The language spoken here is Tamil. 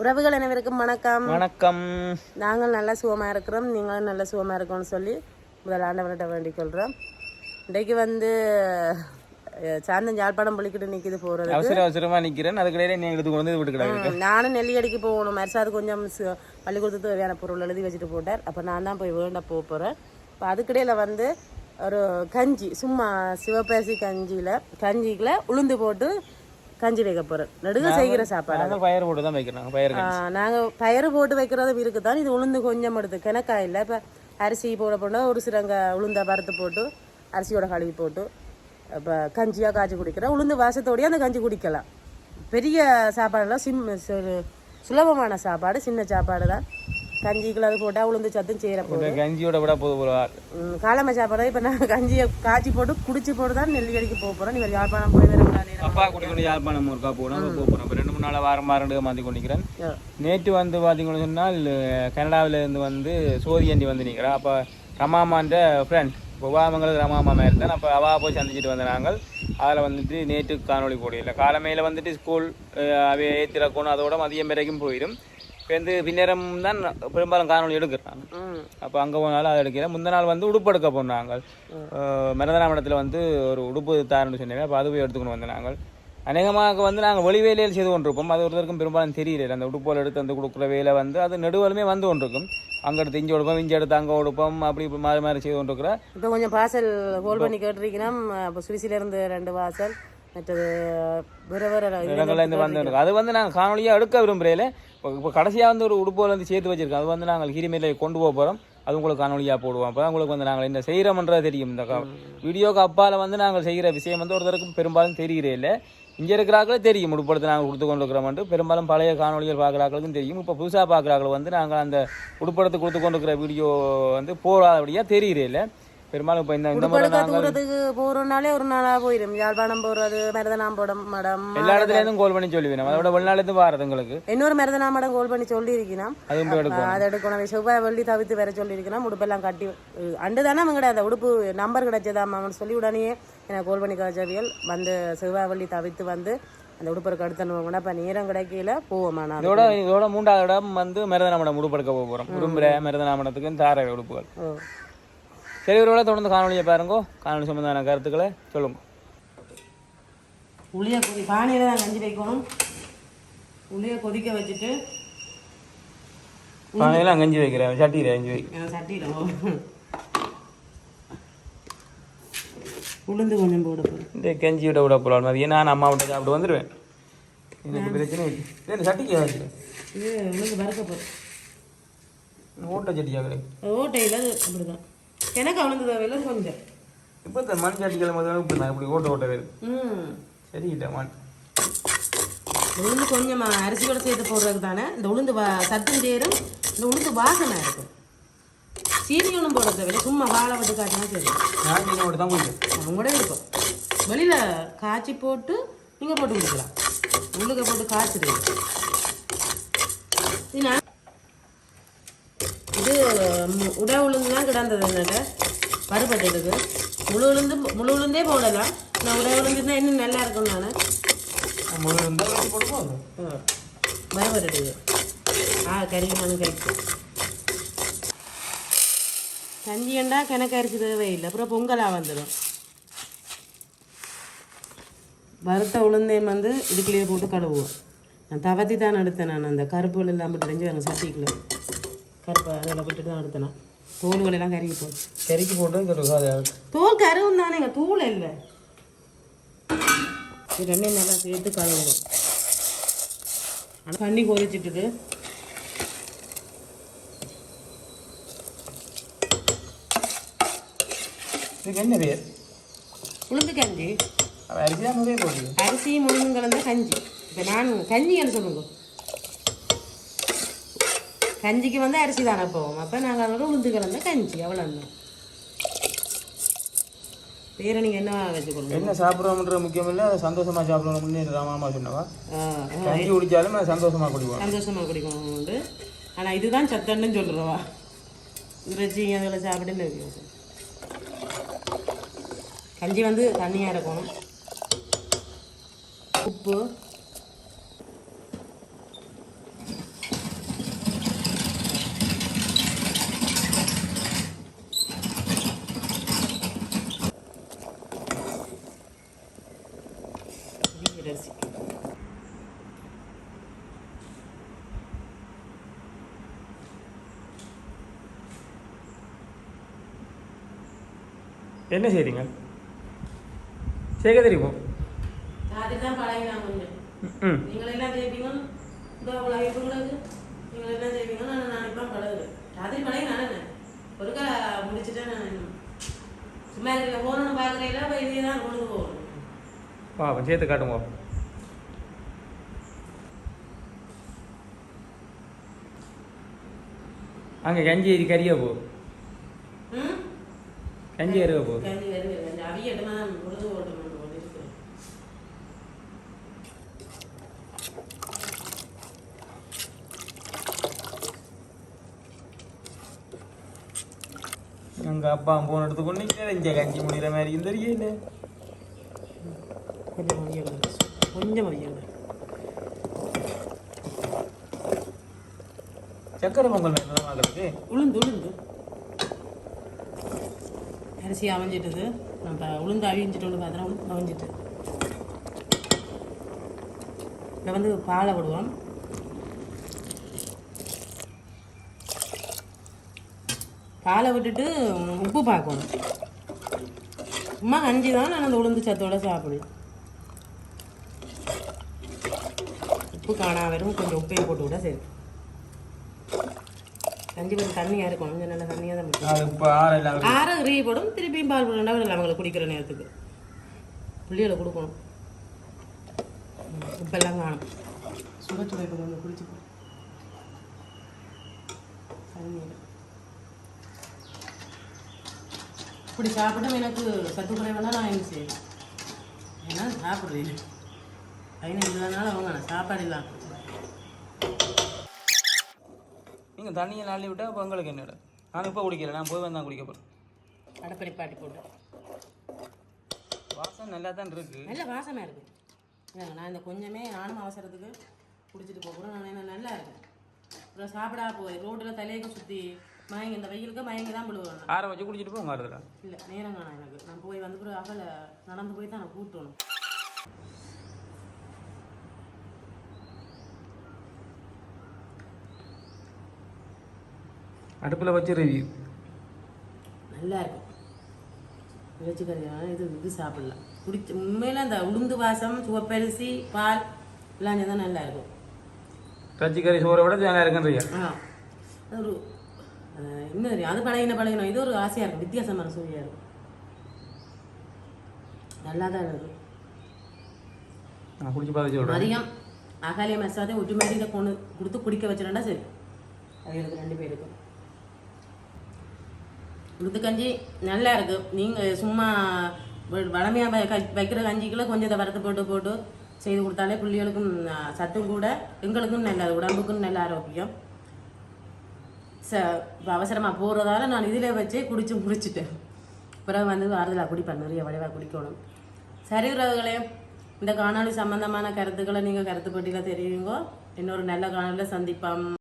உறவுகள் அனைவருக்கும் வணக்கம். வணக்கம். நாங்கள் நல்ல சுகமா இருக்கிறோம். நீங்களும் நல்ல சுகமா இருக்கோம்னு சொல்லி முதல் ஆண்டவர்கிட்ட வேண்டிக் கொள்கிறோம் இன்றைக்கு வந்து அஹ், சாந்தம் யாழ்ப்பாணம் பள்ளிக்கிட்டு நிற்கிது போகிறது அவசர அவசரமா நிக்கிறேன். அதுக்கிடையில நீ எடுத்து கொண்டு விட்டுக்கிடாது. நானும் நெல்லியடிக்கு போகணும். மரிசாது கொஞ்சம் பள்ளிக்கூடத்துக்கு தேவையான பொருள் எழுதி வச்சுட்டு போட்டார். அப்போ நான் தான் போய் வேண்ட போக போகிறேன் இப்போ அதுக்கிடையில் வந்து ஒரு கஞ்சி சும்மா சிவப்பரிசி கஞ்சியில் கஞ்சிக்குள்ள உளுந்து போட்டு கஞ்சி வைக்க போகிறேன் நடுக செய்கிற சாப்பாடு நாங்கள் பயிர் போட்டு தான் வைக்கிறோம். பயிர் நாங்கள் பயிறு போட்டு வைக்கிறதும் இருக்குது தான் இது உளுந்து கொஞ்சம் எடுத்து கிணக்கா இல்லை. இப்போ அரிசி போட போனால் ஒரு சிலங்க உளுந்த வறுத்து போட்டு அரிசியோட கழுவி போட்டு இப்போ கஞ்சியாக காய்ச்சி குடிக்கிறோம். உளுந்து வாசத்தோடய அந்த கஞ்சி குடிக்கலாம். பெரிய சாப்பாடெல்லாம் சிம் சுலபமான சாப்பாடு சின்ன சாப்பாடு தான் கஞ்சிக்குள்ள அது போட்டால் உளுந்து சத்தும் செய்கிற போது கஞ்சியோட விட போது ஆள் காலமை சாப்பாடு இப்போ நான் கஞ்சியை காய்ச்சி போட்டு குடிச்சு போட்டு தான் நெல்லிக்கடிக்கு போக போகிறோம் நீங்கள் யாழ்ப்பாணம் போய் நேரம் அப்பா குடிக்கொண்டு யாழ்ப்பாணம் ஒருக்கா போகணும். போக போகிறோம் இப்போ ரெண்டு மூணு நாள் வாரம் வாரம் மாற்றி கொண்டிருக்கிறேன். நேற்று வந்து பார்த்தீங்கன்னு சொன்னால் கனடாவில் இருந்து வந்து சோதியண்டி வந்து நிற்கிறேன் அப்போ ரமாமான்ற ஃப்ரெண்ட் இப்போ வாமங்களுக்கு ரமாமா இருந்தேன். அப்போ அவா போய் சந்திச்சுட்டு வந்த நாங்கள். அதில் வந்துட்டு நேற்று காணொளி போடையில காலமையில் வந்துட்டு ஸ்கூல் அவை ஏற்றிறக்கணும் அதோட மதியம் வரைக்கும் போயிடும் இப்போ வந்து பின்னேரம் தான் பெரும்பாலும் காணொளி எடுக்கிறாங்க. அப்போ அங்கே போனாலும் அதை எடுக்கிறேன் முந்தின நாள் வந்து உடுப்பு எடுக்க போனாங்க. மரதனாமடத்தில் வந்து ஒரு உடுப்பு தாருன்னு சொன்னாங்க. அப்போ அது போய் எடுத்துக்கணும் வந்தோம் நாங்கள் அநேகமாக வந்து நாங்கள் வெளி வேலையில் செய்து கொண்டிருப்போம். அது ஒருத்தருக்கும் பெரும்பாலும் தெரியல அந்த உடுப்போல் எடுத்து அந்த கொடுக்குற வேலை வந்து அது நெடுவலுமே வந்து கொண்டிருக்கும். அங்கே எடுத்து இங்கே உடுப்போம் இங்கே எடுத்து அங்கே உடுப்போம் அப்படி இப்படி மாறி மாறி செய்து கொண்டிருக்கிற இப்போ கொஞ்சம் பார்சல் ஹோல்ட் பண்ணி கேட்டிருக்கீங்கன்னா இப்போ சுவிசிலேருந்து ரெண்டு வாசல் மற்றது வேற வேற இடங்கள்ல இருந்து வந்து அது வந்து நாங்கள் காணொலியாக எடுக்க விரும்புகிறேன் இப்போ இப்போ கடைசியாக வந்து ஒரு உடுப்போல் வந்து சேர்த்து வச்சிருக்கோம். அது வந்து நாங்கள் ஹீரிமேல கொண்டு போக போகிறோம் அது உங்களுக்கு காணொலியாக போடுவோம். அப்போ உங்களுக்கு வந்து நாங்கள் என்ன செய்கிறோம்ன்றது தெரியும். இந்த வீடியோக்கு அப்பால் வந்து நாங்கள் செய்கிற விஷயம் வந்து ஒருத்தருக்கும் பெரும்பாலும் தெரிகிறே இல்லை. இங்கே இருக்கிறாக்களே தெரியும். உடுப்படுத்த நாங்கள் கொடுத்து கொண்டு இருக்கிறோம்ட்டு பெரும்பாலும் பழைய காணொலிகள் பார்க்குறாக்களுக்கும் தெரியும். இப்போ புதுசாக பார்க்குறாக்கள் வந்து நாங்கள் அந்த உடுப்படத்தை கொடுத்து கொண்டு இருக்கிற வீடியோ வந்து போகாதபடியாக தெரிகிறே இல்லை. பெரும்பாலும் இப்போ இந்த இந்த தூரத்துக்கு போகிறோம்னாலே ஒரு நாளாக போயிடும் யாழ்ப்பாணம் போகிறது மருதனாம்படம் மடம் எல்லா இடத்துலேருந்தும் கால் பண்ணி சொல்லுவேன் அதோட வெளிநாட்டுலேருந்து வாரது உங்களுக்கு. இன்னொரு மருதனாம்படம் கோல் பண்ணி போய் எடுக்கும் அதை எடுக்கணும். செவ்வாய் வெள்ளி தவிர்த்து வேற சொல்லியிருக்கணும் உடுப்பெல்லாம் கட்டி அண்டு தானே அவங்கட அந்த உடுப்பு நம்பர் கிடைச்சதாம் சொல்லி உடனே எனக்கு கோல் பண்ணி காய்ச்சவியல் வந்து செவ்வாய் வெள்ளி தவிர்த்து வந்து அந்த உடுப்பருக்கு அடுத்தனுவங்க இப்போ நேரம் கிடைக்கல. போவோமா இதோட இதோட மூன்றாவது இடம் வந்து மருதனாமடம் உடுப்படுக்க போக போகிறோம் உடும்புற மருதனாமடத்துக்கு தார உடுப்புகள். சரி ஒருவேளை தொடர்ந்து காணொலியை பாருங்கோ. காணொலி சம்பந்தமான கருத்துக்களை சொல்லுங்க. புளியை கொதி பானையில் தான் கஞ்சி வைக்கணும். புளியை கொதிக்க வச்சுட்டு பானையெல்லாம் கஞ்சி வைக்கிறேன். சட்டியில் கஞ்சி வை. சட்டியில் உளுந்து கொஞ்சம் போட போகிறேன் இந்த கஞ்சியோட விட போகலாம் மதியம் நான் அம்மா விட்டு சாப்பிட்டு வந்துடுவேன் எனக்கு பிரச்சனை இல்லை. சட்டிக்கு ஆச்சு இது உளுந்து வறுக்க போகிறேன் ஓட்ட சட்டியாக ஓட்டையில் அப்படிதான். எனக்கு உளுந்து தேவையில்லை கொஞ்சம் இப்போ இந்த மண் சட்டிகள் முதல்ல இப்படி நான் இப்படி ஓட்ட ஓட்ட வேறு. ம். சரியில்லை மண் உளுந்து கொஞ்சம் அரிசியோட சேர்த்து போடுறதுக்கு தானே? இந்த உளுந்து வா சத்தும் சேரும். இந்த உளுந்து வாசனை இருக்கும். சீனி ஒன்றும் போட தேவையில்லை சும்மா வாழை விட்டு காட்டினா சரி. நான் தான் குடிப்பேன் அவங்களோட இருக்கும். வெளியில் காய்ச்சி போட்டு நீங்கள் போட்டு குடிக்கலாம். உள்ளுக்க போட்டு காய்ச்சிடுங்க. இது நான் மு- உட உளுந்து தான் கிடந்தது என்னட்ட வறுபட்டதுக்கு முழு உளுந்து முழு உளுந்தே போடலாம் நான் உட உளுந்து தான் இன்னும் நல்லா இருக்கும் நான். முழு வச்சு போடுவோம் வறுபட்டது ஆ கறி மண் கறி. கஞ்சி ஏண்டா கணக்கு அரிசி தேவையில்லை அப்புறம் பொங்கலாக வந்துடும் வறுத்த உளுந்தையும் வந்து இதுக்குள்ளேயே போட்டு கழுவுவோம். நான் தவத்தி தான் எடுத்தேன் நான். அந்த கருப்புகள் எல்லாம் போட்டு தெரிஞ்சு அந்த சட்டிக்குள்ள. கருப்பை அதில் விட்டுட்டு தான் எடுத்தேன் நான். தோல்கள் எல்லாம் கருகி போச்சு கறிக்கு போட்டு தோல் கருவும் தானேங்க தூள் இல்லை. இது ரெண்டையும் நல்லா சேர்த்து கழுவுறோம் ஆனால் தண்ணி கொதிச்சிட்டுது இதுக்கு என்ன பேர் உளுந்து கஞ்சி. அரிசி தான் போடுது? அரிசி கலந்த கஞ்சி. இப்போ நான் கஞ்சின்னு சொல்லுங்க. கஞ்சிக்கு வந்து அரிசி தானே போவோம். அப்போ நாங்கள் அதோட உளுந்து கலந்த கஞ்சி அவ்வளோதான் வேற நீங்கள் என்ன வச்சுக்கொள்ளுங்க என்ன சாப்பிட்றோம்ன்ற முக்கியம் இல்லை சந்தோஷமா சாப்பிடணும்னு ராமாமா சொன்னவா. கஞ்சி குடிச்சாலும் அது சந்தோஷமா குடிப்போம் சந்தோஷமா குடிக்கணும் உண்டு. ஆனால் இதுதான் சத்தன்னு சொல்கிறவா இறைச்சி அதில் சாப்பிடுன்னு இருக்கு. கஞ்சி வந்து தண்ணியாக இருக்கணும் உப்பு என்ன செய்றீங்க சேர்க்க தெரியுமோ அதுதான் பழகினாங்க கொஞ்சம் ம் நீங்கள் எல்லாம் செய்வீங்க இந்த உங்களுக்கு நீங்கள் எல்லாம் செய்வீங்க நான் நான் இப்போ பழகுறேன் அது பழகி நான் ஒரு கா முடிச்சுட்டேன் நான். சும்மா இருக்கிற போகணும்னு பார்க்குறீங்களா? இப்போ இதே தான் கொண்டு போகணும். பாப்போம் சேர்த்து காட்டுங்க. அங்கே கஞ்சி கறியா போ ம் கஞ்சி ஏறுக போ கஞ்சி வருது கஞ்சி அவியட்டுமா உழுது ஓட்டணும் போட்டு இருக்கிறேன் எங்கள் அப்பா போன எடுத்து கொண்டு இங்கே கஞ்சி முடிகிற மாதிரி இந்த தெரியல கொஞ்சம் அவியங்க கொஞ்சம் அவியங்க சக்கரை பொங்கல் வாங்குறதுக்கு உளுந்து உளுந்து. அரிசி அமைஞ்சிட்டுது நம்ம உளுந்து அவிஞ்சிட்டு பார்த்தா உளுந்து அவிஞ்சிட்டு. இப்போ வந்து பாலை விடுவோம் பாலை விட்டுட்டு உப்பு பார்க்கணும். சும்மா கஞ்சி தான் நான் அந்த உளுந்து சத்தோட சாப்பிடுவேன். உப்பு காணா வெறும் கொஞ்சம் உப்பையும் போட்டு விட சரி கஞ்சி கொஞ்சம் தண்ணியாக இருக்கும் கொஞ்சம் நல்லா தண்ணியாக தான் இப்போ ஆறு ஆற ரீ போடும். திருப்பியும் பால் போடணும் இல்லை அவங்களுக்கு குடிக்கிற நேரத்துக்கு. புள்ளிகளை கொடுக்கணும். உப்பெல்லாம் காணும். சுட சுட இப்போ கொஞ்சம் குடிச்சு. இப்படி சாப்பிட்டா எனக்கு சத்து குறைவெல்லாம் நான் என்ன செய்வேன்? ஏன்னா சாப்பிட்றேன். பையனை இல்லாதனால அவங்க சாப்பாடு இல்லாம நீங்கள் தண்ணியை நாளி விட்டா அப்போ உங்களுக்கு என்னோட? நான் இப்போ குடிக்கல நான் போய் வந்தான் குடிக்க போகிறேன் அடப்படி பாட்டி போட்டு. வாசம் நல்லா தான் இருக்கு. நல்ல வாசமாக இருக்கு. ஏங்க, நான் இந்த கொஞ்சமே நானும் அவசரத்துக்கு குடிச்சிட்டு போகிறேன் நான் நல்லா இருக்கேன். அப்புறம் சாப்பிடா போய் ரோட்டில் தலையக்கு சுற்றி மயங்கி இந்த வெயிலுக்கு மயங்கி தான் விழுவேன் ஆற வச்சு குடிச்சிட்டு போங்க இல்லை நேரம் காணும் எனக்கு. நான் போய் வந்து அகல நடந்து போய் தான் நான் கூட்டணும். அடுப்பில் வச்சு ரிவ்யூ நல்லா இருக்கும் வச்சுக்கறியா இது இது சாப்பிடலாம் குடிச்சு உண்மையில் அந்த உளுந்து வாசம் சிவப்பரிசி பால் எல்லாம் தான் நல்லா இருக்கும் ரச்சிக்கறி சோறை விட நல்லா இருக்குன்றியா? ஆ. அது ஒரு இன்னும் அது பழகின பழகினோம் இது ஒரு ஆசையாக இருக்கும் வித்தியாசமான சுவையாக இருக்கும். நல்லா தான் இருக்கும் நான் குடிச்சு பார்த்து சொல்கிறேன் மதியம் அகாலிய மசாதே இதை கொண்டு கொடுத்து குடிக்க வச்சிடண்டா சரி. அவைகளுக்கு ரெண்டு பேருக்கும் உளுத்து கஞ்சி நல்லா இருக்கு. நீங்கள் சும்மா வளமையாக வைக்கிற கஞ்சிக்குள்ளே கொஞ்சம் இதை வறுத்து போட்டு போட்டு செய்து கொடுத்தாலே பிள்ளைகளுக்கும் சத்தும் கூட எங்களுக்கும் நல்லது உடம்புக்கும் நல்ல ஆரோக்கியம். ச இப்போ அவசரமாக போகிறதால நான் இதில் வச்சே குடிச்சு குடிச்சிட்டேன் பிறகு வந்து ஆறுதலாக குடிப்பேன் நிறைய வடிவாக குடிக்கணும். சரி உறவுகளே இந்த காணொலி சம்பந்தமான கருத்துக்களை நீங்கள் கருத்து பெட்டியில் தெரியுங்க இன்னொரு நல்ல காணொலியில் சந்திப்போம்.